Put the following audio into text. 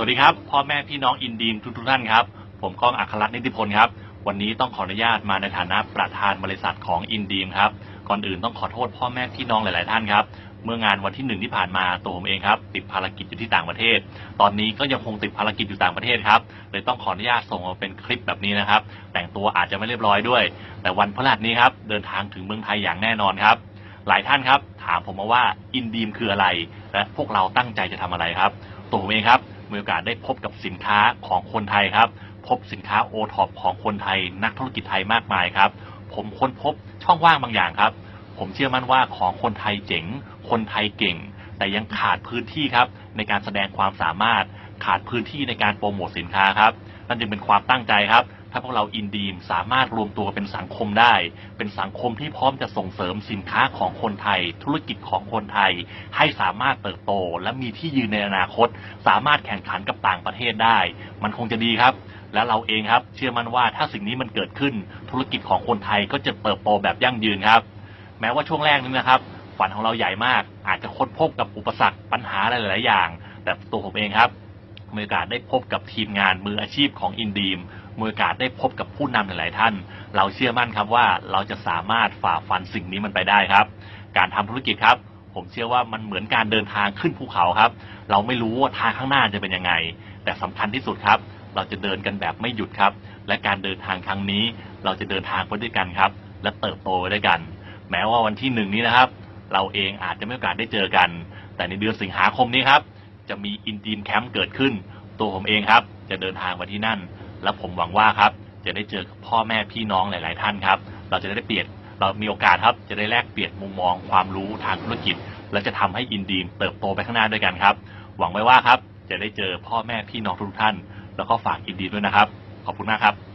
สวัสดีครับ พ่อแม่พี่น้องอินดีมทุกๆท่านครับ ผมก้องอัครรัตน์นิติพลครับ วันนี้ต้องขออนุญาตมาในฐานะประธานบริษัทของอินดีมครับ ก่อนอื่นต้องขอโทษพ่อแม่พี่น้องหลาย ๆ ท่านครับ เมื่องานวันที่หนึ่งที่ผ่านมาตัวผมเองครับติดภารกิจอยู่ที่ต่างประเทศ ตอนนี้ก็ยังคงติดภารกิจอยู่ต่างประเทศครับเลยต้องขออนุญาตส่งมาเป็นคลิปแบบนี้นะครับ แต่งตัวอาจจะไม่เรียบร้อยด้วย แต่วันพฤหัสนี้ครับเดินทางถึงเมืองไทยอย่างแน่นอนครับ หลายท่านครับ ถามผมมาว่าอินดีมคืออะไร และพวกเราตั้งใจจะทำอะไรครับ ตัวผมเองครับ มีโอกาสได้พบกับสินค้าของคนไทยครับ พบสินค้าโอท็อปของคนไทย นักธุรกิจไทยมากมายครับ ผมค้นพบช่องว่างบางอย่างครับ ผมเชื่อมั่นว่าของคนไทยเจ๋ง คนไทยเก่ง แต่ยังขาดพื้นที่ครับ ในการแสดงความสามารถขาดพื้นที่ในการโปรโมทสินค้าครับนั่นจึงเป็นความตั้งใจครับ ถ้าพวกเราอินดีมสามารถรวมตัวเป็นสังคมได้ เป็นสังคมที่พร้อมจะส่งเสริมสินค้าของคนไทย ธุรกิจของคนไทย ให้สามารถเติบโต และมีที่ยืนในอนาคต สามารถแข่งขันกับต่างประเทศได้ มันคงจะดีครับ และเราเองครับ เชื่อมั่นว่าถ้าสิ่งนี้มันเกิดขึ้น ธุรกิจของคนไทยก็จะเติบโตแบบยั่งยืนครับ แม้ว่าช่วงแรกนี้นะครับ ฝันของเราใหญ่มาก อาจจะค้นพบกับอุปสรรคปัญหาหลาย ๆ อย่าง แต่ตัวผมเองครับมีโอกาสได้พบกับทีมงานมืออาชีพของอินดีม มีโอกาสได้พบกับผู้นำหลายๆท่าน เราเชื่อมั่นครับว่าเราจะสามารถฝ่าฟันสิ่งนี้มันไปได้ครับ การทำธุรกิจครับ ผมเชื่อว่ามันเหมือนการเดินทางขึ้นภูเขาครับ เราไม่รู้ว่าทางข้างหน้าจะเป็นยังไง แต่สำคัญที่สุดครับ เราจะเดินกันแบบไม่หยุดครับ และการเดินทางครั้งนี้ เราจะเดินทางไปด้วยกันครับ และเติบโตไปด้วยกัน แม้ว่าวันที่หนึ่งนี้นะครับ เราเองอาจจะไม่มีโอกาสได้เจอกัน แต่ในเดือนสิงหาคมนี้ครับจะมีอินดีมแคมป์เกิดขึ้น ตัวผมเองครับ จะเดินทางมาที่นั่น และผมหวังว่าครับ จะได้เจอกับพ่อแม่พี่น้องหลาย ๆ ท่านครับ เราจะได้เปลี่ยนเรามีโอกาสครับจะได้แลกเปลี่ยนมุมมองความรู้ทางธุรกิจ และจะทำให้อินดีมเติบโตไปข้างหน้าด้วยกันครับ หวังไว้ว่าครับจะได้เจอพ่อแม่พี่น้องทุกท่าน แล้วก็ฝากอินดีมด้วยนะครับ ขอบคุณมากครับ